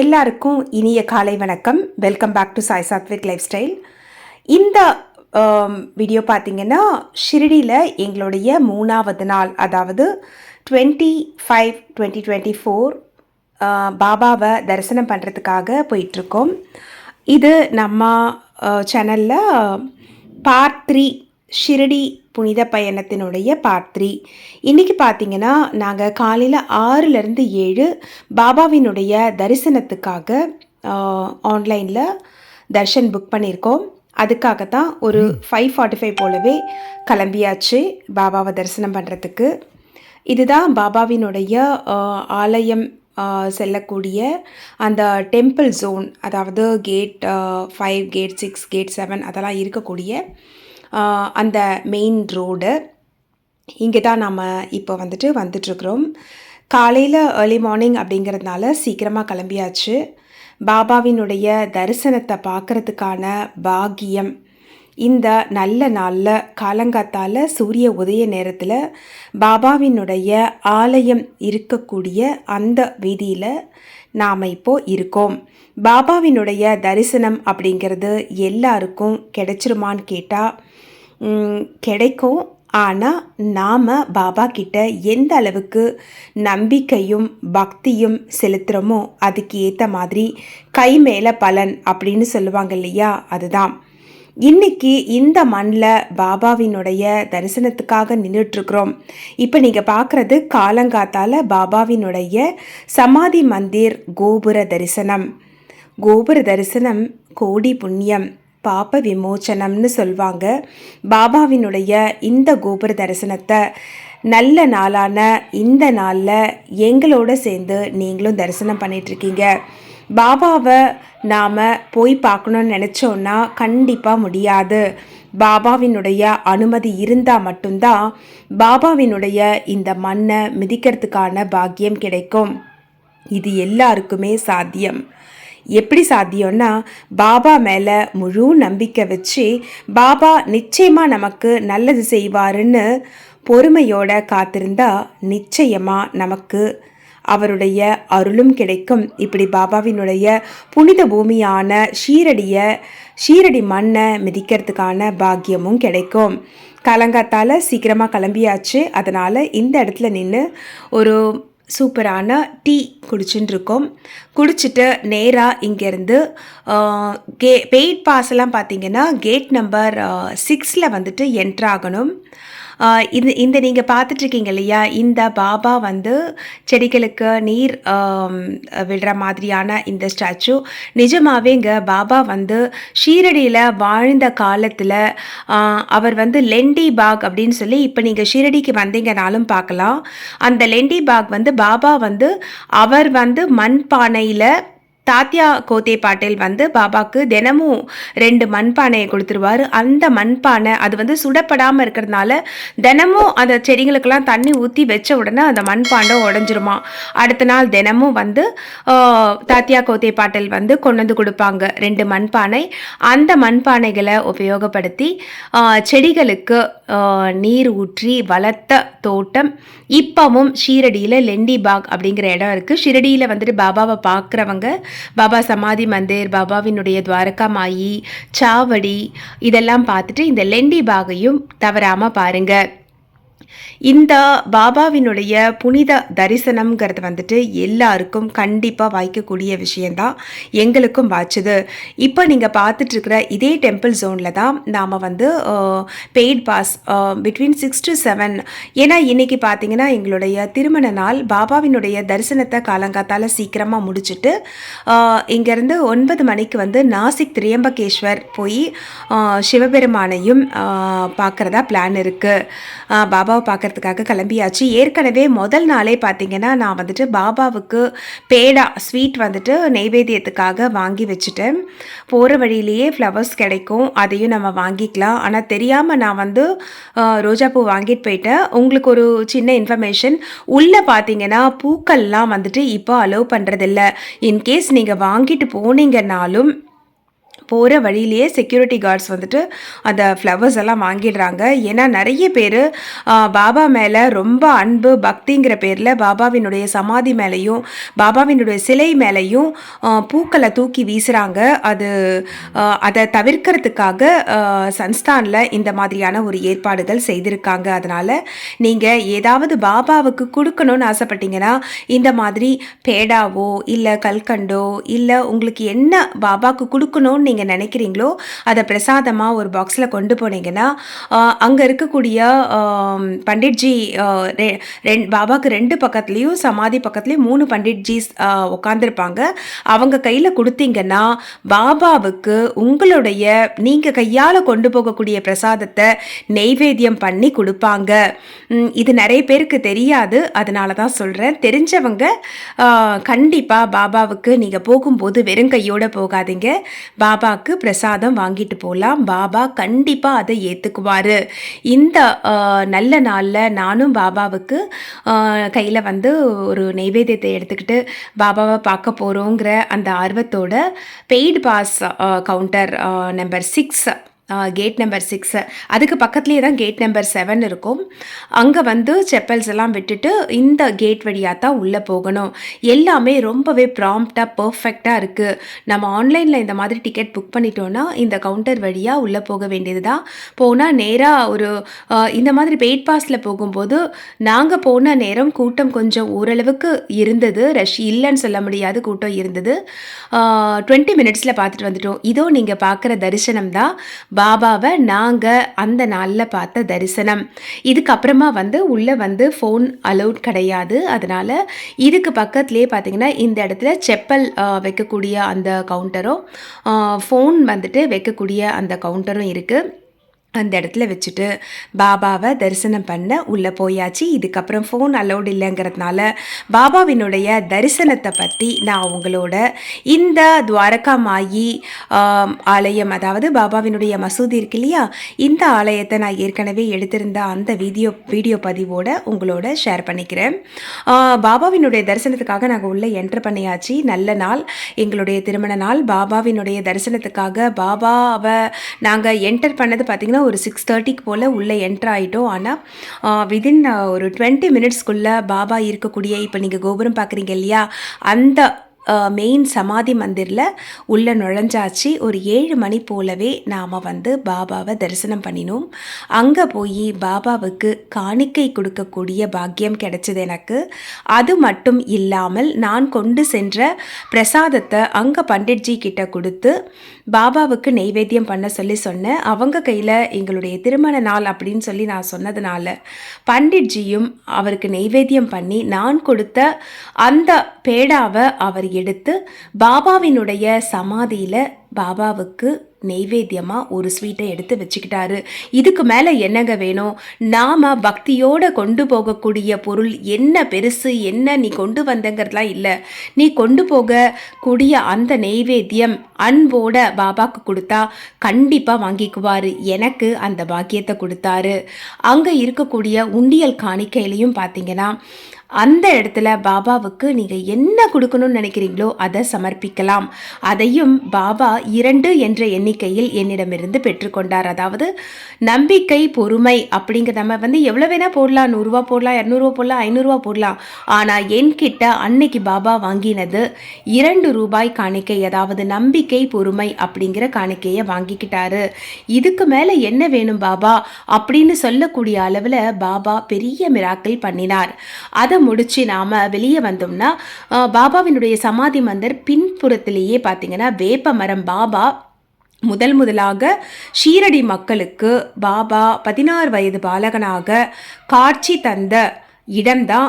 எல்லாருக்கும் இனிய காலை வணக்கம். Welcome back to Sai Sathvik lifestyle இந்த வீடியோ பார்த்தீங்கன்னா ஷிரடியில் எங்களுடைய மூணாவது நாள் அதாவது twenty five twenty twenty four பாபாவை தரிசனம் பண்ணுறதுக்காக போயிட்டுருக்கோம். இது நம்ம சேனலில் பார்ட் த்ரீ ஷிரடி புனித பயணத்தினுடைய பார்ட் த்ரீ இன்றைக்கி பார்த்தீங்கன்னா நாங்கள் காலையில் ஆறுலேருந்து ஏழு பாபாவினுடைய தரிசனத்துக்காக ஆன்லைனில் தர்ஷன் புக் பண்ணியிருக்கோம். அதுக்காக தான் ஒரு ஃபைவ் ஃபார்ட்டி ஃபைவ் போலவே கிளம்பியாச்சு பாபாவை தரிசனம் பண்ணுறதுக்கு இதுதான் பாபாவினுடைய ஆலயம் செல்லக்கூடிய அந்த டெம்பிள் ஜோன் அதாவது gate five gate six gate seven அதெல்லாம் இருக்கக்கூடிய அந்த மெயின் ரோடு இங்கே தான் நம்ம இப்போ வந்துட்டு வந்துட்டுருக்குறோம். காலையில் ஏர்லி மார்னிங் அப்படிங்கிறதுனால சீக்கிரமாக கிளம்பியாச்சு. பாபாவினுடைய தரிசனத்தை பார்க்குறதுக்கான பாக்கியம். இந்த நல்ல நாளில் காலங்காத்தால் சூரிய உதய நேரத்தில் பாபாவினுடைய ஆலயம் இருக்கக்கூடிய அந்த வீதியில் நாம் இப்போது இருக்கோம். பாபாவினுடைய தரிசனம் அப்படிங்கிறது எல்லாருக்கும் கிடைச்சிருமான்னு கேட்டால் கிடைக்கும். ஆனால் நாம் பாபா கிட்ட எந்த அளவுக்கு நம்பிக்கையும் பக்தியும் செலுத்துகிறோமோ அதுக்கு ஏற்ற மாதிரி கை மேலே பலன் அப்படின்னு சொல்லுவாங்க இல்லையா? அதுதான். இன்னைக்கு இந்த மண்ணில் பாபாவினுடைய தரிசனத்துக்காக நின்றுட்டுருக்குறோம் இப்போ நீங்கள் பார்க்குறது காலங்காத்தால் பாபாவினுடைய சமாதி மந்திர் கோபுர தரிசனம். கோபுர தரிசனம் கோடி புண்ணியம். பாப விமோச்சனம்னு சொல்வாங்க. பாபாவினுடைய இந்த கோபுர தரிசனத்தை நல்ல நாளான இந்த நாளில் எங்களோட சேர்ந்து நீங்களும் தரிசனம் பண்ணிகிட்ருக்கீங்க பாபாவை நாம் போய் பார்க்கணுன்னு நினச்சோன்னா கண்டிப்பாக முடியாது. பாபாவினுடைய அனுமதி இருந்தால் மட்டும்தான் பாபாவினுடைய இந்த மண்ணை மிதிக்கிறதுக்கான பாக்கியம் கிடைக்கும். இது எல்லாருக்குமே சாத்தியம். எப்படி சாத்தியம்னா பாபா மேலே முழு நம்பிக்கை வச்சு பாபா நிச்சயமாக நமக்கு நல்லது செய்வாருன்னு பொறுமையோட காத்திருந்தா நிச்சயமாக நமக்கு அவருடைய அருளும் கிடைக்கும். இப்படி பாபாவினுடைய புனித பூமியான ஷீரடிய ஷீரடி மண்ணை மிதிக்கிறதுக்கான பாக்கியமும் கிடைக்கும். கலங்காத்தால் சீக்கிரமாக கிளம்பியாச்சு. அதனால் இந்த இடத்துல நின்று ஒரு சூப்பரான டீ குடிச்சுட்டு இருக்கோம் குடிச்சிட்டு நேராக இங்கேருந்து கே பெய்ட் பாஸ் எல்லாம் பார்த்தீங்கன்னா கேட் நம்பர் சிக்ஸில் வந்துட்டு என்ட்ராகணும் இது இந்த நீங்கள் பார்த்துட்ருக்கீங்க இல்லையா? இந்த பாபா வந்து செடிகளுக்கு நீர் விடுற மாதிரியான இந்த ஸ்டாச்சு. நிஜமாவே இங்கே பாபா வந்து ஷீரடியில் வாழ்ந்த காலத்தில் அவர் வந்து லெண்டி பாக் அப்படின்னு சொல்லி இப்போ நீங்கள் ஷீரடிக்கு வந்தீங்கனாலும் பார்க்கலாம். அந்த லெண்டி பாக் வந்து பாபா வந்து அவர் வந்து மண்பானையில் தாத்யா கோத்தே பாட்டேல் வந்து பாபாக்கு தினமும் ரெண்டு மண்பானையை கொடுத்துருவாரு. அந்த மண்பானை அது வந்து சுடப்படாமல் இருக்கிறதுனால தினமும் அந்த செடிகளுக்கெல்லாம் தண்ணி ஊற்றி வச்ச உடனே அந்த மண்பானை உடஞ்சிருமா. அடுத்த நாள் தினமும் வந்து தாத்தியா கோத்தே பாட்டேல் வந்து கொண்டு வந்து கொடுப்பாங்க ரெண்டு மண்பானை. அந்த மண்பானைகளை உபயோகப்படுத்தி செடிகளுக்கு நீர் ஊற்றி வளர்த்த தோட்டம் இப்பவும் ஷீரடியில் லெண்டி பாக் அப்படிங்கிற இடம் இருக்குது ஷிரடியில் வந்துட்டு பாபாவை பார்க்குறவங்க பாபா சமாதி மந்திர் பாபாவினுடைய துவாரகா மாயி சாவடி இதெல்லாம் பார்த்துட்டு இந்த லெண்டி பாகையும் தவறாமல் பாருங்கள் இந்த பாபாவினுடைய புனித தரிசனம்ங்கிறது வந்துட்டு எல்லாருக்கும் கண்டிப்பாக வாய்க்கக்கூடிய விஷயந்தான் எங்களுக்கும் வாய்ச்சது. இப்போ நீங்கள் பார்த்துட்ருக்கிற இதே டெம்பிள் ஜோனில் தான் நாம் வந்து paid pass between six to seven ஏன்னா இன்றைக்கி பார்த்தீங்கன்னா எங்களுடைய திருமண நாள் பாபாவினுடைய தரிசனத்தை காலங்காத்தால் சீக்கிரமாக முடிச்சுட்டு இங்கேருந்து ஒன்பது மணிக்கு வந்து நாசிக் திரியம்பகேஸ்வர் போய் சிவபெருமானையும் பார்க்குறதா பிளான் இருக்குது பாபா பாபாவை பார்க்கறதுக்காக கிளம்பியாச்சு. ஏற்கனவே முதல் நாளே பார்த்தீங்கன்னா நான் வந்துட்டு பாபாவுக்கு பேடா ஸ்வீட் வந்துட்டு நெய்வேத்தியத்துக்காக வாங்கி வச்சுட்டேன். போகிற வழியிலேயே ஃப்ளவர்ஸ் கிடைக்கும் அதையும் நம்ம வாங்கிக்கலாம். ஆனால் தெரியாமல் நான் வந்து ரோஜாப்பூ வாங்கிட்டு போயிட்டேன். உங்களுக்கு ஒரு சின்ன இன்ஃபர்மேஷன் உள்ளே பார்த்தீங்கன்னா பூக்கள்லாம் வந்துட்டு இப்போ அலோவ் பண்ணுறதில்ல இன்கேஸ் நீங்கள் வாங்கிட்டு போனீங்கன்னாலும் போகிற வழியிலேயே செக்யூரிட்டி கார்ட்ஸ் வந்துட்டு அந்த ஃப்ளவர்ஸ் எல்லாம் வாங்கிடுறாங்க. ஏன்னா நிறைய பேர் பாபா மேலே ரொம்ப அன்பு பக்திங்கிற பேரில் பாபாவினுடைய சமாதி மேலேயும் பாபாவினுடைய சிலை மேலேயும் பூக்களை தூக்கி வீசுகிறாங்க அது அதை தவிர்க்கிறதுக்காக சன்ஸ்தானில் இந்த மாதிரியான ஒரு ஏற்பாடுகள் செய்திருக்காங்க. அதனால் நீங்கள் ஏதாவது பாபாவுக்கு கொடுக்கணும்னு ஆசைப்பட்டீங்கன்னா இந்த மாதிரி பேடாவோ இல்லை கல்கண்டோ இல்லை உங்களுக்கு என்ன பாபாவுக்கு கொடுக்கணும்னு நீங்கள் நீங்கள் நினைக்கிறீங்களோ அதை பிரசாதமாக ஒரு பாக்ஸில் கொண்டு போனீங்கன்னா அங்கே இருக்கக்கூடிய பண்டிட்ஜி ரெண் பாபாவுக்கு ரெண்டு பக்கத்துலேயும் சமாதி பக்கத்துலேயும் மூணு பண்டிட்ஜிஸ் உட்காந்துருப்பாங்க அவங்க கையில் கொடுத்தீங்கன்னா பாபாவுக்கு உங்களுடைய நீங்கள் கையால் கொண்டு போகக்கூடிய பிரசாதத்தை நெய்வேத்தியம் பண்ணி கொடுப்பாங்க. இது நிறைய பேருக்கு தெரியாது. அதனால தான் சொல்கிறேன் தெரிஞ்சவங்க கண்டிப்பாக பாபாவுக்கு நீங்கள் போகும்போது வெறும் கையோடு போகாதீங்க. பாபா பாபாவுக்கு பிரசாதம் வாங்கிட்டு போகலாம் பாபா கண்டிப்பாக அதை ஏற்றுக்குவார் இந்த நல்ல நாளில் நானும் பாபாவுக்கு கையில் வந்து ஒரு நெய்வேத்தியத்தை எடுத்துக்கிட்டு பாபாவை பார்க்க போகிறோங்கிற அந்த ஆர்வத்தோட paid pass counter number six gate number six அதுக்கு பக்கத்துலேயே தான் கேட் நம்பர் செவன் இருக்கும். அங்கே வந்து செப்பல்ஸ் எல்லாம் விட்டுட்டு இந்த கேட் வழியாக தான் உள்ளே போகணும். எல்லாமே ரொம்பவே ப்ராம்ப்டாக பர்ஃபெக்டாக இருக்குது நம்ம ஆன்லைனில் இந்த மாதிரி டிக்கெட் புக் பண்ணிட்டோன்னா இந்த கவுண்டர் வழியாக உள்ளே போக வேண்டியது தான் போனால் நேராக ஒரு இந்த மாதிரி பெய்ட் பாஸில் போகும்போது நாங்கள் போன நேரம் கூட்டம் கொஞ்சம் ஓரளவுக்கு இருந்தது. ரஷ் இல்லைன்னு சொல்ல முடியாது கூட்டம் இருந்தது. டுவெண்ட்டி மினிட்ஸில் பார்த்துட்டு வந்துட்டோம். இதோ நீங்கள் பார்க்குற தரிசனம் தான் பாபாவை நாங்கள் அந்த நாளில் பார்த்த தரிசனம். இதுக்கப்புறமா வந்து உள்ளே வந்து ஃபோன் அலௌட் கிடையாது. அதனால் இதுக்கு பக்கத்துலேயே பார்த்தீங்கன்னா இந்த இடத்துல செப்பல் வைக்கக்கூடிய அந்த கவுண்டரும் ஃபோன் வந்துட்டு வைக்கக்கூடிய அந்த கவுண்டரும் இருக்குது அந்த இடத்துல வச்சுட்டு பாபாவை தரிசனம் பண்ண உள்ளே போயாச்சு. இதுக்கப்புறம் ஃபோன் அலௌட் இல்லைங்கிறதுனால பாபாவினுடைய தரிசனத்தை பற்றி நான் உங்களோட இந்த துவாரகா மாயி ஆலயம் அதாவது பாபாவினுடைய மசூதி இருக்கு இல்லையா? இந்த ஆலயத்தை நான் ஏற்கனவே எடுத்திருந்த அந்த வீடியோ வீடியோ பதிவோட உங்களோட ஷேர் பண்ணிக்கிறேன். பாபாவினுடைய தரிசனத்துக்காக நாங்கள் உள்ளே என்ட்ரு பண்ணியாச்சு. நல்ல நாள். எங்களுடைய திருமண நாள். பாபாவினுடைய தரிசனத்துக்காக பாபாவை நாங்கள் என்டர் பண்ணது பார்த்திங்கன்னா ஒரு சிக்ஸ் தேர்ட்டிக்கு போல் உள்ளே என்ட்ரு ஆகிட்டோம் ஆனால் விதின் ஒரு டுவெண்ட்டி மினிட்ஸ்க்குள்ளே பாபா இருக்கக்கூடிய இப்போ நீங்கள் கோபுரம் பார்க்குறீங்க இல்லையா? அந்த மெயின் சமாதி மந்திரில் உள்ளே நுழைஞ்சாச்சு. ஒரு ஏழு மணி போலவே நாம் வந்து பாபாவை தரிசனம் பண்ணினோம். அங்கே போய் பாபாவுக்கு காணிக்கை கொடுக்கக்கூடிய பாக்கியம் கிடைச்சது எனக்கு. அது மட்டும் இல்லாமல் நான் கொண்டு சென்ற பிரசாதத்தை அங்கே பண்டிட்ஜி கிட்ட கொடுத்து பாபாவுக்கு நெய்வேத்தியம் பண்ண சொல்லி சொன்னேன். அவங்க கையில் எங்களுடைய திருமண நாள் அப்படின்னு சொல்லி நான் சொன்னதுனால பண்டிட்ஜியும் அவருக்கு நெய்வேத்தியம் பண்ணி நான் கொடுத்த அந்த பேடாவை அவர் எடுத்து பாபாவினுடைய சமாதியில் பாபாவுக்கு நெய்வேத்தியமாக ஒரு ஸ்வீட்டை எடுத்து வச்சுக்கிட்டாரு. இதுக்கு மேலே என்னங்க வேணும்? நாம் பக்தியோடு கொண்டு போகக்கூடிய பொருள் என்ன பெருசு என்ன நீ கொண்டு வந்தங்கிறதுலாம் இல்லை. நீ கொண்டு போகக்கூடிய அந்த நெய்வேத்தியம் அன்போட பாபாவுக்கு கொடுத்தா கண்டிப்பாக வாங்கிக்குவார். எனக்கு அந்த பாக்கியத்தை கொடுத்தாரு. அங்கே இருக்கக்கூடிய உண்டியல் காணிக்கையிலையும் பார்த்தீங்கன்னா அந்த இடத்துல பாபாவுக்கு நீங்கள் என்ன கொடுக்கணும்னு நினைக்கிறீங்களோ அதை சமர்ப்பிக்கலாம். அதையும் பாபா இரண்டு என்ற எண்ணிக்கையில் என்னிடமிருந்து பெற்றுக்கொண்டார். அதாவது நம்பிக்கை பொறுமை அப்படிங்கிற நம்ம வந்து எவ்வளோ வேணால் போடலாம். நூறுரூவா போடலாம் இரநூறுவா போடலாம் ஐநூறுரூவா போடலாம். ஆனால் என்கிட்ட அன்னைக்கு பாபா வாங்கினது இரண்டு ரூபாய் காணிக்கை அதாவது நம்பிக்கை பொறுமை அப்படிங்கிற காணிக்கையை வாங்கிக்கிட்டாரு. இதுக்கு மேலே என்ன வேணும் பாபா? அப்படின்னு சொல்லக்கூடிய அளவில் பாபா பெரிய மிராக்கள் பண்ணினார். அதை முடிச்சு நாம் வெளியே வந்தோம்னா பாபாவினுடைய சமாதி மந்தர் பின்புறத்திலேயே பார்த்தீங்கன்னா வேப்ப மரம் பாபா முதல் முதலாக ஷீரடி மக்களுக்கு பாபா பதினாறு வயது பாலகனாக காட்சி தந்த இடம்தான்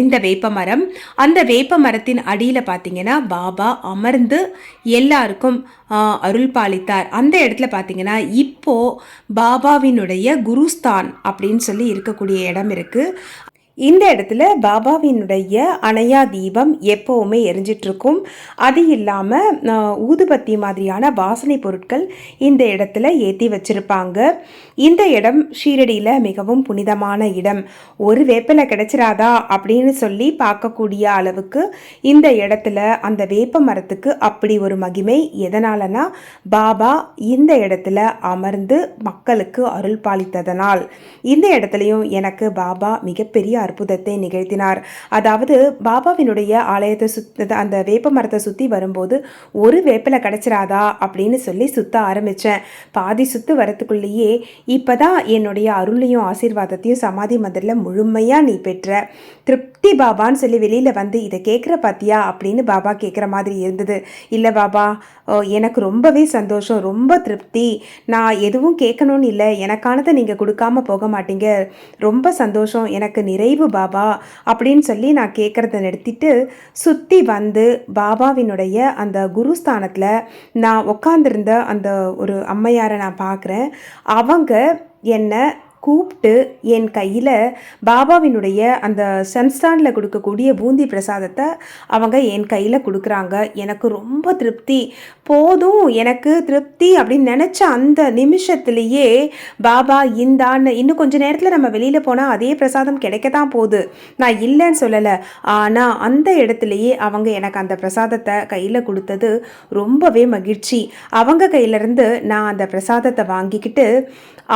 இந்த வேப்ப மரம். அந்த வேப்ப மரத்தின் அடியில் பார்த்தீங்கன்னா பாபா அமர்ந்து எல்லாருக்கும் அருள் பாலித்தார். அந்த இடத்துல பார்த்தீங்கன்னா இப்போது பாபாவினுடைய குருஸ்தான் அப்படின்னு சொல்லி இருக்கக்கூடிய இடம் இருக்குது இந்த இடத்துல பாபாவினுடைய அணையா தீபம் எப்போவுமே எரிஞ்சிட்டு இருக்கும் அது இல்லாமல் ஊதுபத்தி மாதிரியான வாசனை பொருட்கள் இந்த இடத்துல ஏற்றி வச்சுருப்பாங்க. இந்த இடம் ஷீரடியில் மிகவும் புனிதமான இடம். ஒரு வேப்பிலை கிடைச்சிராதா அப்படின்னு சொல்லி பார்க்கக்கூடிய அளவுக்கு இந்த இடத்துல அந்த வேப்ப மரத்துக்கு அப்படி ஒரு மகிமை. எதனாலனா பாபா இந்த இடத்துல அமர்ந்து மக்களுக்கு அருள் பாலித்ததனால். இந்த இடத்துலையும் எனக்கு பாபா மிகப்பெரிய அற்புதத்தை நிகழ்த்தினார். அதாவது பாபாவினுடைய ஆலயத்தை சுத்த அந்த வேப்ப மரத்தை சுற்றி வரும்போது ஒரு வேப்பிலை கிடைச்சிராதா? அப்படின்னு சொல்லி சுத்த ஆரம்பித்தேன் பாதி சுத்து வரத்துக்குள்ளேயே இப்போதான் என்னுடைய அருளையும் ஆசீர்வாதத்தையும் சமாதி மந்திரில் முழுமையாக நீ பெற்ற. திருப்தி பாபான்னு சொல்லி வெளியில் வந்து இதை கேட்குற பாத்தியா? அப்படின்னு பாபா கேட்குற மாதிரி இருந்தது. இல்லை பாபா எனக்கு ரொம்பவே சந்தோஷம் ரொம்ப திருப்தி. நான் எதுவும் கேட்கணும்னு இல்லை. எனக்கானதை நீங்கள் கொடுக்காம போக மாட்டீங்க. ரொம்ப சந்தோஷம். எனக்கு நிறைவு பாபா அப்படின்னு சொல்லி நான் கேட்குறத நிறுத்திட்டு சுற்றி வந்து பாபாவினுடைய அந்த குருஸ்தானத்தில் நான் உட்காந்துருந்த அந்த ஒரு அம்மையாரை நான் பார்க்குறேன் அவங்க என்னை கூப்பிட்டு என் கையில் பாபாவினுடைய அந்த சன்ஸ்டானில் கொடுக்கக்கூடிய பூந்தி பிரசாதத்தை அவங்க என் கையில் கொடுக்குறாங்க. எனக்கு ரொம்ப திருப்தி. போதும் எனக்கு திருப்தி அப்படின்னு நினச்ச அந்த நிமிஷத்துலேயே பாபா இந்தான்னு இன்னும் கொஞ்சம் நேரத்தில் நம்ம வெளியில் போனால் அதே பிரசாதம் கிடைக்க தான் போகுது. நான் இல்லைன்னு சொல்லலை. ஆனால் அந்த இடத்துலையே அவங்க எனக்கு அந்த பிரசாதத்தை கையில் கொடுத்தது ரொம்பவே மகிழ்ச்சி. அவங்க கையிலேருந்து நான் அந்த பிரசாதத்தை வாங்கிக்கிட்டு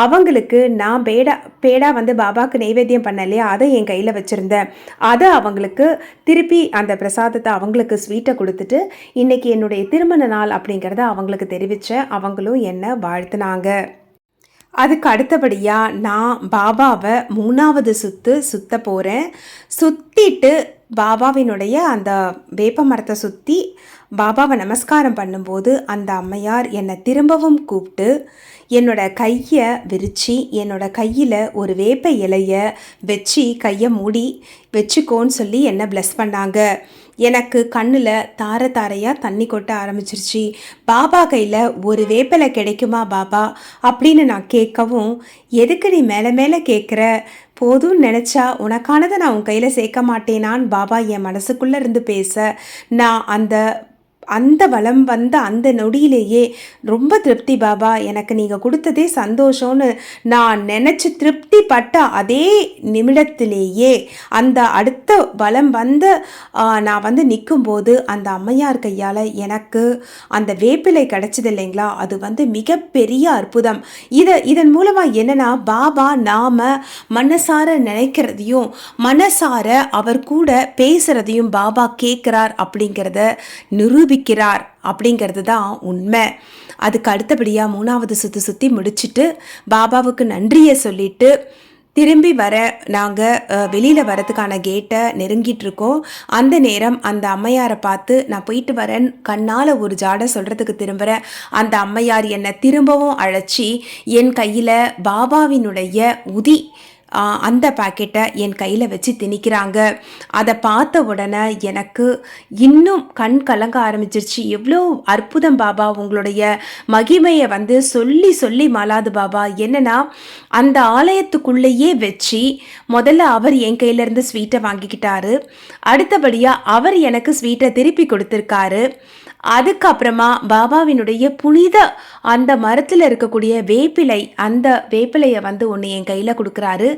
அவங்களுக்கு நான் பேடா பேடா வந்து பாபாவுக்கு நைவேத்தியம் பண்ண இல்லையா? அதை என் கையில் வச்சுருந்தேன் அதை அவங்களுக்கு திருப்பி அந்த பிரசாதத்தை அவங்களுக்கு ஸ்வீட்டை கொடுத்துட்டு இன்றைக்கி என்னுடைய திருமண நாள் அப்படிங்கிறத அவங்களுக்கு தெரிவித்தேன் அவங்களும் என்னை வாழ்த்துனாங்க. அதுக்கு அடுத்தபடியாக நான் பாபாவை மூணாவது சுற்று சுத்த போகிறேன் சுற்றிட்டு பாபாவினுடைய அந்த வேப்ப மரத்தை சுற்றி பாபாவை நமஸ்காரம் பண்ணும்போது அந்த அம்மையார் என்னை திரும்பவும் கூப்பிட்டு என்னோட கையை விரித்து என்னோட கையில் ஒரு வேப்ப இலையை வச்சு கையை மூடி வச்சுக்கோன்னு சொல்லி என்னை ப்ளஸ் பண்ணாங்க. எனக்கு கண்ணில் தார தாரையாக தண்ணி கொட்ட ஆரம்பிச்சிருச்சு. பாபா கையில் ஒரு வேப்பிலை கிடைக்குமா பாபா? அப்படின்னு நான் கேட்கவும் எதுக்கு நீ மேலே மேலே கேட்குற போதும்னு நினச்சா உனக்கானதை நான் உன் கையில் சேர்க்க மாட்டேனான்னு பாபா என் மனசுக்குள்ளே இருந்து பேச. நான் அந்த அந்த வளம் வந்த அந்த நொடியிலேயே ரொம்ப திருப்தி பாபா. எனக்கு நீங்கள் கொடுத்ததே சந்தோஷம்னு நான் நினச்சி திருப்தி பட்ட அதே நிமிடத்திலேயே அந்த அடுத்த வளம் வந்த நான் வந்து நிற்கும்போது அந்த அம்மையார் கையால் எனக்கு அந்த வேப்பிலை கிடச்சிது இல்லைங்களா? அது வந்து மிகப்பெரிய அற்புதம். இதை இதன் மூலமாக என்னென்னா பாபா நாம் மனசார நினைக்கிறதையும் மனசார அவர் கூட பேசுகிறதையும் பாபா கேட்குறார் அப்படிங்கிறத இருக்கிறார் அப்படிங்கிறது தான் உண்மை. அதுக்கு அடுத்தபடியாக மூணாவது சுற்றி சுற்றி முடிச்சுட்டு பாபாவுக்கு நன்றியை சொல்லிட்டு திரும்பி வர நாங்கள் வெளியில் வரதுக்கான கேட்டை நெருங்கிட்டு இருக்கோம். அந்த நேரம் அந்த அம்மையாரை பார்த்து நான் போயிட்டு வரேன். கண்ணால் ஒரு ஜாடை சொல்கிறதுக்கு திரும்புகிறேன் அந்த அம்மையார் என்னை திரும்பவும் அழைச்சி என் கையில் பாபாவினுடைய உதி அந்த பாக்கெட்டை என் கையில் வச்சு திணிக்கிறாங்க. அதை பார்த்த உடனே எனக்கு இன்னும் கண் கலங்க ஆரம்பிச்சிருச்சு. எவ்வளோ அற்புதம் பாபா உங்களுடைய மகிமையை வந்து சொல்லி சொல்லி மாலாது பாபா. என்னன்னா அந்த ஆலயத்துக்குள்ளேயே வச்சு முதல்ல அவர் என் கையிலேருந்து ஸ்வீட்டை வாங்கிக்கிட்டாரு. அடுத்தபடியாக அவர் எனக்கு ஸ்வீட்டை திருப்பி கொடுத்துருக்காரு. அதுக்கப்புறமா பாபாவினுடைய புனித அந்த மரத்தில் இருக்கக்கூடிய வேப்பிலை அந்த வேப்பிலையை வந்து ஒன்று என் கையில் கொடுக்குறாரு.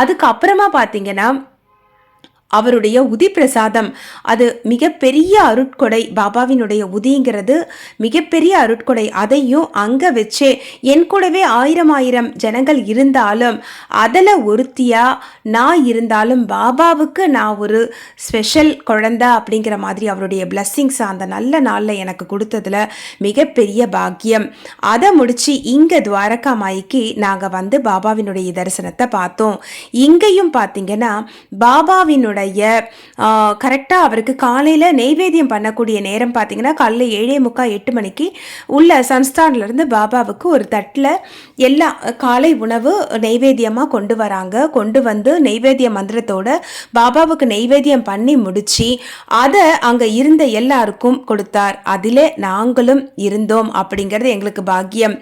அதுக்கப்புறமா பார்த்தீங்கன்னா அவருடைய உதி பிரசாதம் அது மிகப்பெரிய அருட்கொடை பாபாவினுடைய உதிங்கிறது. மிகப்பெரிய அருட்கொடை அதையும் அங்கே வச்சே என் கூடவே ஆயிரம் ஆயிரம் ஜனங்கள் இருந்தாலும் அதில் ஒருத்தியா நான் இருந்தாலும் பாபாவுக்கு நான் ஒரு ஸ்பெஷல் குழந்தை அப்படிங்கிற மாதிரி அவருடைய பிளஸ்ஸிங்ஸ் அந்த நல்ல நாளில் எனக்கு கொடுத்ததுல மிகப்பெரிய பாக்கியம். அதை முடித்து இங்கே துவாரகா மாய்க்கு நாங்கள் வந்து பாபாவினுடைய தரிசனத்தை பார்த்தோம். இங்கேயும் பார்த்தீங்கன்னா பாபாவினுடைய பாபாவினுடைய கரெக்டாக அவருக்கு காலையில் நெய்வேத்தியம் பண்ணக்கூடிய நேரம் பார்த்தீங்கன்னா காலையில் ஏழே முக்கால் எட்டு மணிக்கு உள்ள சன்ஸ்தான்லேருந்து பாபாவுக்கு ஒரு தட்டில் எல்லா காலை உணவு நெய்வேத்தியமாக கொண்டு வராங்க. கொண்டு வந்து நெய்வேத்திய மந்திரத்தோட பாபாவுக்கு நெய்வேத்தியம் பண்ணி முடித்து அதை அங்கே இருந்த எல்லாருக்கும் கொடுத்தார். அதில் நாங்களும் இருந்தோம் அப்படிங்கிறது எங்களுக்கு பாக்கியம்.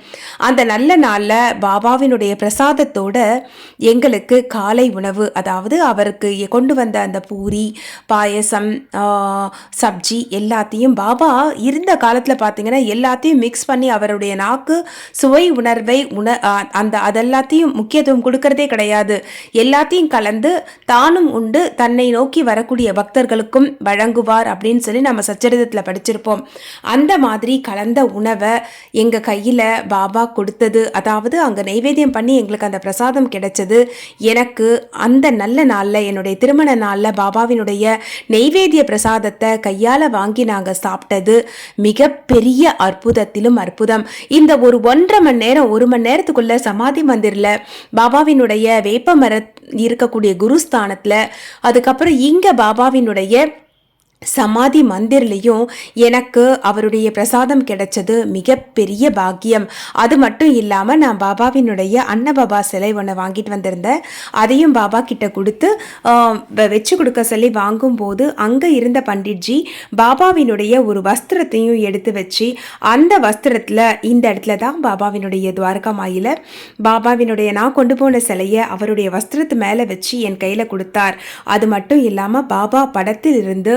அந்த நல்ல நாளில் பாபாவினுடைய பிரசாதத்தோட எங்களுக்கு காலை உணவு அதாவது அவருக்கு கொண்டு வந்த அந்த பூரி பாயசம் சப்ஜி எல்லாத்தையும் பாபா இருந்த காலத்தில் பார்த்தீங்கன்னா எல்லாத்தையும் மிக்ஸ் பண்ணி அவருடைய நாக்கு சுவை உணர்வை உண அந்த அதெல்லாத்தையும் முக்கியத்துவம் கொடுக்கறதே கிடையாது. எல்லாத்தையும் கலந்து தானும் உண்டு தன்னை நோக்கி வரக்கூடிய பக்தர்களுக்கும் வழங்குவார் அப்படின்னு சொல்லி நம்ம சச்சரிதத்தில் படிச்சிருப்போம். அந்த மாதிரி கலந்த உணவை எங்கள் கையில் பாபா கொடுத்தது அதாவது அங்கே நைவேத்தியம் பண்ணி எங்களுக்கு அந்த பிரசாதம் கிடைச்சது. எனக்கு அந்த நல்ல நாளில் என்னுடைய திருமண நாள் நாளில் பாபாவினுடைய நெய்வேத்திய பிரசாதத்தை கையால் வாங்கி நாங்கள் சாப்பிட்டது மிகப்பெரிய அற்புதத்திலும் அற்புதம். இந்த ஒரு ஒன்றரை மணி நேரம் ஒரு மணி நேரத்துக்குள்ள சமாதி மந்திரில் பாபாவினுடைய வேப்ப மர இருக்கக்கூடிய குருஸ்தானத்தில் அதுக்கப்புறம் இங்கே பாபாவினுடைய சமாதி மந்திர்லேயும் எனக்கு அவருடைய பிரசாதம் கிடைச்சது மிகப்பெரிய பாக்கியம். அது மட்டும் இல்லாமல் நான் பாபாவினுடைய அன்னபாபா சிலை ஒன்று வாங்கிட்டு வந்திருந்தேன். அதையும் பாபா கிட்ட கொடுத்து வச்சு கொடுக்க சொல்லி வாங்கும்போது அங்கே இருந்த பண்டிட்ஜி பாபாவினுடைய ஒரு வஸ்திரத்தையும் எடுத்து வச்சு அந்த வஸ்திரத்தில் இந்த இடத்துல தான் பாபாவினுடைய துவாரகா மாயில் பாபாவினுடைய நான் கொண்டு போன சிலையை அவருடைய வஸ்திரத்து மேலே வச்சு என் கையில் கொடுத்தார். அது மட்டும் இல்லாமல் பாபா படத்தில் இருந்து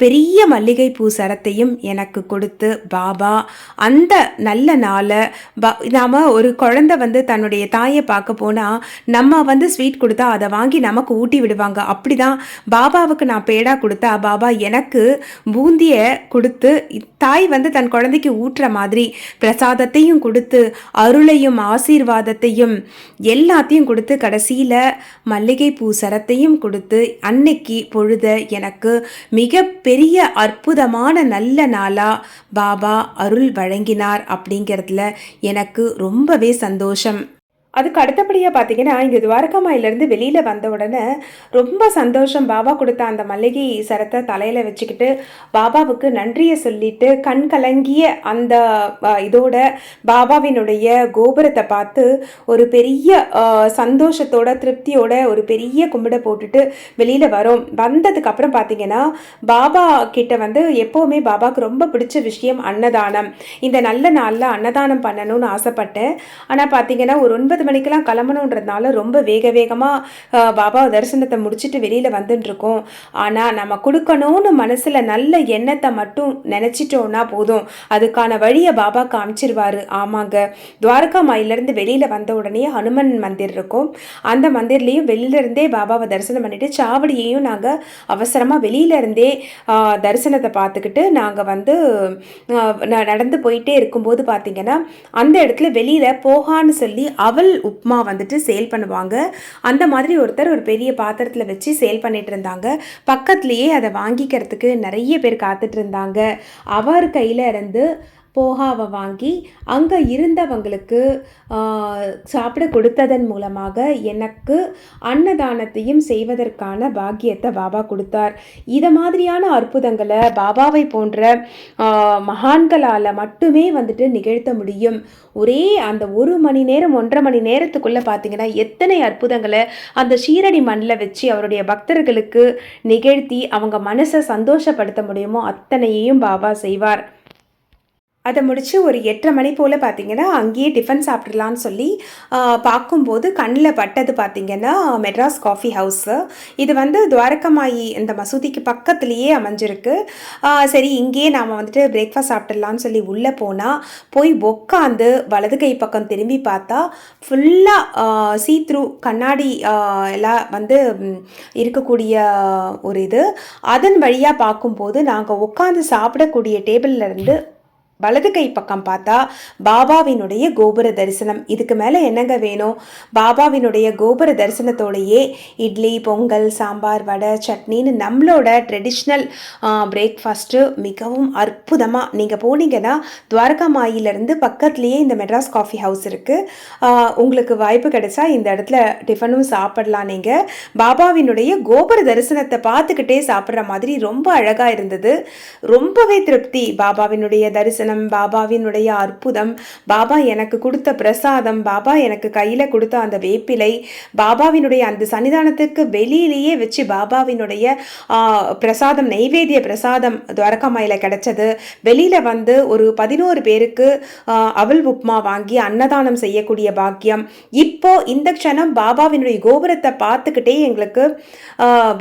பெரிய மல்லிகைப்பூ சரத்தையும் எனக்கு கொடுத்து பாபா அந்த நல்ல நாளை பா நாம் ஒரு குழந்தை வந்து தன்னுடைய தாயை பார்க்க போனால் நம்ம வந்து ஸ்வீட் கொடுத்தா அதை வாங்கி நமக்கு ஊட்டி விடுவாங்க. அப்படி தான் பாபாவுக்கு நான் பேடா கொடுத்தா பாபா எனக்கு பூந்தியை கொடுத்து தாய் வந்து தன் குழந்தைக்கு ஊட்டுற மாதிரி பிரசாதத்தையும் கொடுத்து அருளையும் ஆசீர்வாதத்தையும் எல்லாத்தையும் கொடுத்து கடைசியில் மல்லிகைப்பூ சரத்தையும் கொடுத்து அன்னைக்கு பொழுத எனக்கு மிக பெரிய அற்புதமான நல்ல நாளாக பாபா அருள் வழங்கினார் அப்படிங்கிறதுல எனக்கு ரொம்பவே சந்தோஷம். அதுக்கு அடுத்தபடியாக பார்த்தீங்கன்னா இங்கே துவாரகாமாயிலேருந்து வெளியில் வந்த உடனே ரொம்ப சந்தோஷம். பாபா கொடுத்த அந்த மல்லிகை சரத்தை தலையில் வச்சுக்கிட்டு பாபாவுக்கு நன்றியை சொல்லிட்டு கண் கலங்கிய அந்த இதோட பாபாவினுடைய கோபுரத்தை பார்த்து ஒரு பெரிய சந்தோஷத்தோட திருப்தியோட ஒரு பெரிய கும்பிட போட்டுட்டு வெளியில் வரோம். வந்ததுக்கப்புறம் பார்த்தீங்கன்னா பாபா கிட்ட வந்து எப்போவுமே பாபாவுக்கு ரொம்ப பிடிச்ச விஷயம் அன்னதானம். இந்த நல்ல நாளில் அன்னதானம் பண்ணணும்னு ஆசைப்பட்டேன். ஆனால் பார்த்தீங்கன்னா ஒரு ஒன்பது மணிக்கெல்லாம் கிளம்பணுன்றதுனால ரொம்ப வேக வேகமாக பாபா தரிசனத்தை முடிச்சுட்டு வெளியில் வந்துட்டுருக்கோம் ஆனால் நம்ம கொடுக்கணும்னு மனசில் நல்ல எண்ணத்தை மட்டும் நினச்சிட்டோன்னா போதும். அதுக்கான வழியை பாபா காமிச்சிருவார். ஆமாங்க. துவாரகா மாயிலேருந்து வெளியில் வந்த உடனே ஹனுமன் மந்திர் இருக்கும். அந்த மந்திர்லேயும் வெளியிலேருந்தே பாபாவை தரிசனம் பண்ணிவிட்டு சாவடியையும் நாங்கள் அவசரமாக வெளியிலேருந்தே தரிசனத்தை பார்த்துக்கிட்டு நாங்கள் வந்து நடந்து போயிட்டே இருக்கும்போது பார்த்திங்கன்னா அந்த இடத்துல வெளியில் போகான்னு சொல்லி அவள் உப்மா வந்துட்டு சேல் பண்ணுவாங்க. அந்த மாதிரி ஒருத்தர் ஒரு பெரிய பாத்திரத்தில் வச்சு சேல் பண்ணிட்டு இருந்தாங்க. பக்கத்துலேயே அதை வாங்கிக்கிறதுக்கு நிறைய பேர் காத்துட்டு இருந்தாங்க. அவர் கையில் இருந்து போகாவை வாங்கி அங்கே இருந்தவங்களுக்கு சாப்பிட கொடுத்ததன் மூலமாக எனக்கு அன்னதானத்தையும் செய்வதற்கான பாக்கியத்தை பாபா கொடுத்தார். இதை மாதிரியான அற்புதங்களை பாபாவை போன்ற மகான்களால் மட்டுமே வந்துட்டு நிகழ்த்த முடியும். ஒரே அந்த ஒரு மணி நேரம் ஒன்றரை மணி நேரத்துக்குள்ளே பார்த்தீங்கன்னா எத்தனை அற்புதங்களை அந்த ஷீரடி மண்ணில் வச்சு அவருடைய பக்தர்களுக்கு நிகழ்த்தி அவங்க மனசை சந்தோஷப்படுத்த முடியுமோ அத்தனையையும் பாபா செய்வார். அதை முடித்து ஒரு எட்டரை மணி போல் பார்த்திங்கன்னா அங்கேயே டிஃபன் சாப்பிட்றலான்னு சொல்லி பார்க்கும்போது கண்ணில் பட்டது பார்த்திங்கன்னா மெட்ராஸ் காஃபி ஹவுஸு இது வந்து துவாரகமாயி இந்த மசூதிக்கு பக்கத்துலேயே அமைஞ்சிருக்கு. சரி இங்கேயே நாம் வந்துட்டு பிரேக்ஃபாஸ்ட் சாப்பிட்றலான்னு சொல்லி உள்ளே போனால் போய் உக்காந்து வலது கை பக்கம் திரும்பி பார்த்தா ஃபுல்லாக சீ த்ரூ கண்ணாடி எல்லாம் வந்து இருக்கக்கூடிய ஒரு இது. அதன் வழியாக பார்க்கும்போது நாங்கள் உட்காந்து சாப்பிடக்கூடிய டேபிளில் இருந்து வலது கை பக்கம் பார்த்தா பாபாவினுடைய கோபுர தரிசனம். இதுக்கு மேலே என்னங்க வேணும்? பாபாவினுடைய கோபுர தரிசனத்தோடையே இட்லி பொங்கல் சாம்பார் வடை சட்னின்னு நம்மளோட ட்ரெடிஷ்னல் பிரேக்ஃபாஸ்ட்டு மிகவும் அற்புதமாக நீங்கள் போனீங்கன்னா துவாரகா மாயிலிருந்து பக்கத்துலேயே இந்த மெட்ராஸ் காஃபி ஹவுஸ் இருக்குது உங்களுக்கு வாய்ப்பு கிடைச்சா இந்த இடத்துல டிஃபனும் சாப்பிடலாம் நீங்கள் பாபாவினுடைய கோபுர தரிசனத்தை பார்த்துக்கிட்டே சாப்பிட்ற மாதிரி ரொம்ப அழகாக இருந்தது. ரொம்பவே திருப்தி பாபாவினுடைய தரிசனம். பாபாவினுடைய அற்புதம் பாபா எனக்கு கொடுத்த பிரசாதம் பாபா எனக்கு கையில் கொடுத்த அந்த வேப்பிலை பாபாவினுடைய அந்த சன்னிதானத்துக்கு வெளியிலேயே வச்சு பாபாவினுடைய பிரசாதம் நைவேத்திய பிரசாதம் துவரக்கமாயில் கிடைச்சது. வெளியில் வந்து ஒரு பதினோரு பேருக்கு அவல் உப்மா வாங்கி அன்னதானம் செய்யக்கூடிய பாக்கியம். இப்போ இந்த க்ஷணம் பாபாவினுடைய கோபுரத்தை பார்த்துக்கிட்டே எங்களுக்கு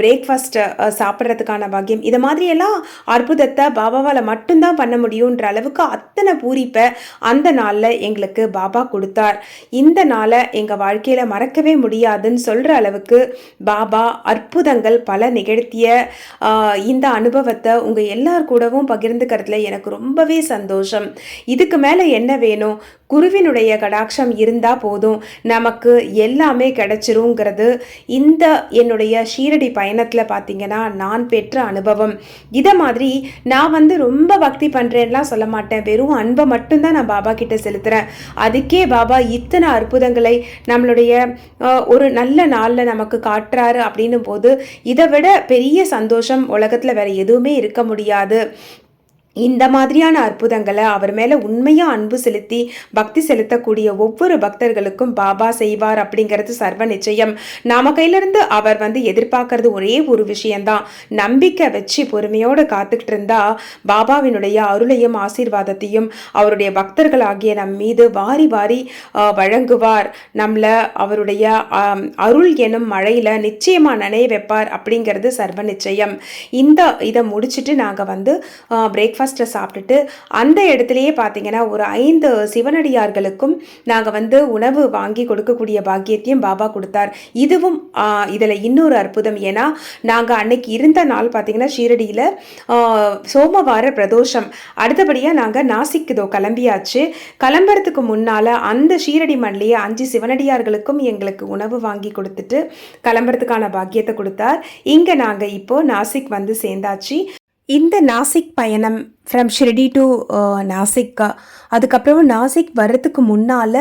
பிரேக்ஃபாஸ்ட் சாப்பிட்றதுக்கான பாக்கியம். இது மாதிரியெல்லாம் அற்புதத்தை பாபாவால் மட்டும்தான் பண்ண முடியுன்ற அளவுக்கு அத்தனை பூரிப்பை அந்த நாளில் எங்களுக்கு பாபா கொடுத்தார். இந்த நாளை எங்கள் வாழ்க்கையில் மறக்கவே முடியாதுன்னு சொல்கிற அளவுக்கு பாபா அற்புதங்கள் பல நிகழ்த்திய இந்த அனுபவத்தை உங்கள் எல்லார் கூடவும் பகிர்ந்துக்கிறதுல எனக்கு ரொம்பவே சந்தோஷம். இதுக்கு மேலே என்ன வேணும்? குருவினுடைய கடாட்சம் இருந்தால் போதும். நமக்கு எல்லாமே கிடைச்சிருங்கிறது இந்த என்னுடைய ஷீரடி பயணத்தில் பார்த்திங்கன்னா நான் பெற்ற அனுபவம். இதை மாதிரி நான் வந்து ரொம்ப பக்தி பண்ணுறேன்லாம் சொல்ல மாட்டேன். வெறும் அன்பை மட்டும்தான் நான் பாபா கிட்ட செலுத்துகிறேன் அதுக்கே பாபா இத்தனை அற்புதங்களை நம்மளுடைய ஒரு நல்ல நாளில் நமக்கு காட்டுறாரு அப்படின்னும் போது இதை விட பெரிய சந்தோஷம் உலகத்தில் வேற எதுவுமே இருக்க முடியாது. இந்த மாதிரியான அற்புதங்களை அவர் மேலே உண்மையாக அன்பு செலுத்தி பக்தி செலுத்தக்கூடிய ஒவ்வொரு பக்தர்களுக்கும் பாபா செய்வார் அப்படிங்கிறது சர்வ நிச்சயம். நாம கையிலிருந்து அவர் வந்து எதிர்பார்க்கறது ஒரே ஒரு விஷயம்தான். நம்பிக்கை வச்சு பொறுமையோடு காத்துக்கிட்டு இருந்தா பாபாவினுடைய அருளையும் ஆசீர்வாதத்தையும் அவருடைய பக்தர்களாகிய நம் மீது வாரி வாரி வழங்குவார். நம்மளை அவருடைய அருள் எனும் மழையில் நிச்சயமாக நனைய வைப்பார் அப்படிங்கிறது சர்வ நிச்சயம். இந்த இதை முடிச்சுட்டு நாங்கள் வந்து பிரேக்ஃபாஸ்ட் பிரேக்ஃபாஸ்ட்டில் சாப்பிட்டுட்டு அந்த இடத்துலையே பார்த்தீங்கன்னா ஒரு ஐந்து சிவனடியார்களுக்கும் நாங்கள் வந்து உணவு வாங்கி கொடுக்கக்கூடிய பாக்கியத்தையும் பாபா கொடுத்தார். இதுவும் இதில் இன்னொரு அற்புதம். ஏன்னா நாங்கள் அன்னைக்கு இருந்த நாள் பார்த்தீங்கன்னா ஷீரடியில் சோமவார பிரதோஷம். அடுத்தபடியாக நாங்கள் நாசிக் இதோ கிளம்பியாச்சு. கிளம்புறதுக்கு முன்னால் அந்த ஷீரடி மண்ணிலேயே அஞ்சு சிவனடியார்களுக்கும் எங்களுக்கு உணவு வாங்கி கொடுத்துட்டு கிளம்புறதுக்கான பாக்கியத்தை கொடுத்தார். இங்கே நாங்கள் இப்போது நாசிக் வந்து சேர்ந்தாச்சு. இந்த நாசிக் பயணம் ஃப்ரம் ஷிரடி டு நாசிக் அதுக்கப்புறம் நாசிக் வர்றதுக்கு முன்னால்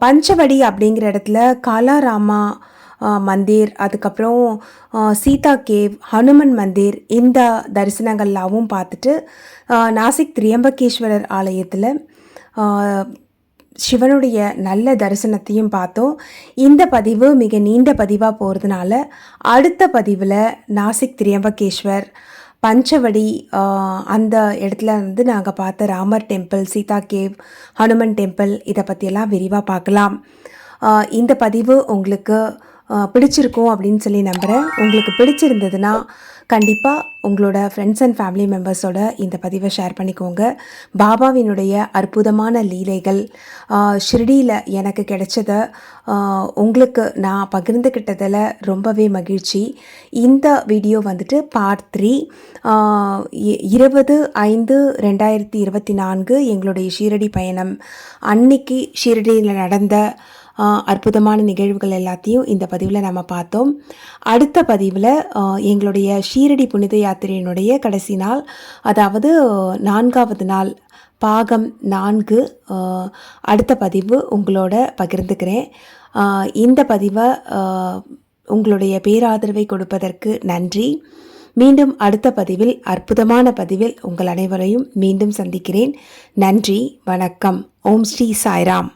பஞ்சவடி அப்படிங்கிற இடத்துல காலாராமா மந்திர் அதுக்கப்புறம் சீதா கேவ் ஹனுமன் மந்திர் இந்த தரிசனங்கள்லாவும் பார்த்துட்டு நாசிக் திரியம்பகேஸ்வரர் ஆலயத்தில் சிவனுடைய நல்ல தரிசனத்தையும் பார்த்தோம். இந்த பதிவு மிக நீண்ட பதிவாக போகிறதுனால அடுத்த பதிவில் நாசிக் திரியம்பகேஸ்வர் பஞ்சவடி அந்த இடத்துல வந்து நாங்கள் பார்த்த Ramar temple Sita cave Hanuman temple இதை பற்றியெல்லாம் விரிவாக பார்க்கலாம். இந்த பதிவு உங்களுக்கு பிடிச்சிருக்கும் அப்படின்னு சொல்லி நம்புகிறேன் உங்களுக்கு பிடிச்சிருந்ததுன்னா கண்டிப்பாக உங்களோட ஃப்ரெண்ட்ஸ் அண்ட் ஃபேமிலி மெம்பர்ஸோட இந்த பதிவை ஷேர் பண்ணிக்கோங்க. பாபாவினுடைய அற்புதமான லீலைகள் ஷிர்டியில் எனக்கு கிடைச்சத உங்களுக்கு நான் பகிர்ந்துக்கிட்டதில் ரொம்பவே மகிழ்ச்சி. இந்த வீடியோ வந்துட்டு பார்ட் த்ரீ இருபது ஐந்து ரெண்டாயிரத்தி இருபத்தி நான்கு எங்களுடைய ஷீரடி பயணம். அன்னைக்கு ஷீரடியில் நடந்த அற்புதமான நிகழ்வுகள் எல்லாத்தையும் இந்த பதிவில் நம்ம பார்த்தோம். அடுத்த பதிவில் எங்களுடைய ஷீரடி புனித யாத்திரையினுடைய கடைசி நாள் அதாவது நான்காவது நாள் பாகம் நான்கு அடுத்த பதிவு உங்களோட பகிர்ந்துக்கிறேன். இந்த பதிவை உங்களுடைய பேராதரவை கொடுப்பதற்கு நன்றி. மீண்டும் அடுத்த பதிவில் அற்புதமான பதிவில் உங்கள் அனைவரையும் மீண்டும் சந்திக்கிறேன். நன்றி வணக்கம். ஓம் ஸ்ரீ சாய்ராம்.